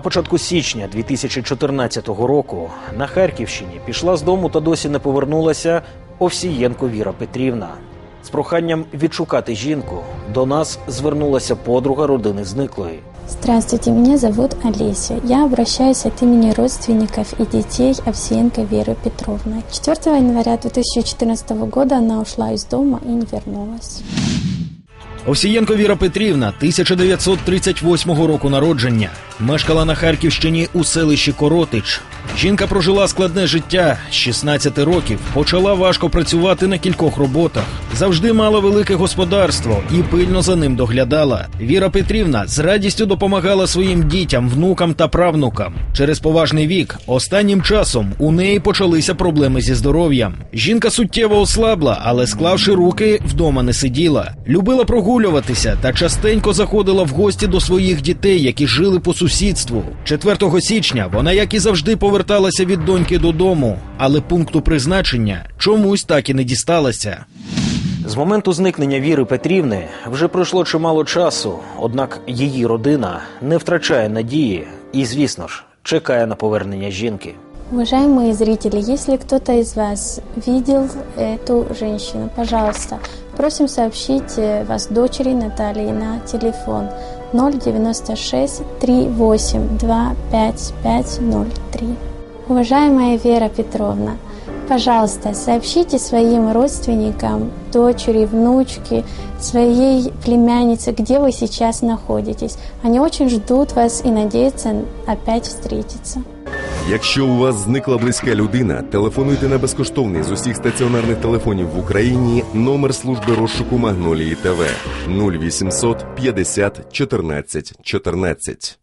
початку січня 2014 року на Харківщині пішла з дому та досі не повернулася Овсієнко Віра Петрівна. З проханням відшукати жінку до нас звернулася подруга родини зниклої. Здравствуйте, меня зовут Олеся. Я обращаюсь от имени родственников и детей Овсиенко Веры Петровны. 4 января 2014 года она ушла из дома и не вернулась. Овсієнко Віра Петрівна 1938 року народження. Мешкала на Харківщині у селищі Коротич. Жінка прожила складне життя з 16 років, почала важко працювати на кількох роботах. Завжди мала велике господарство і пильно за ним доглядала. Віра Петрівна з радістю допомагала своїм дітям, внукам та правнукам. Через поважний вік останнім часом у неї почалися проблеми зі здоров'ям. Жінка суттєво ослабла, але склавши руки, вдома не сиділа. Любила прогулюватися та частенько заходила в гості до своїх дітей, які жили по сусідству. 4 січня вона, як і завжди, поверталася від доньки додому, але пункту призначення чомусь так і не дісталася. З моменту зникнення Віри Петрівни вже пройшло чимало часу, однак її родина не втрачає надії і, звісно ж, чекає на повернення жінки. Уважаемые зрители, если кто-то из вас видел эту женщину, пожалуйста, просим сообщить э, вас дочери Натальи на телефон 096 382 5503. Уважаемая Вера Петровна, пожалуйста, сообщите своим родственникам, дочери, внучке, своей племяннице, где вы сейчас находитесь. Они очень ждут вас и надеются опять встретиться. Якщо у вас зникла близька людина, телефонуйте на безкоштовний з усіх стаціонарних телефонів в Україні номер служби розшуку Магнолії ТВ 0800 50 14 14.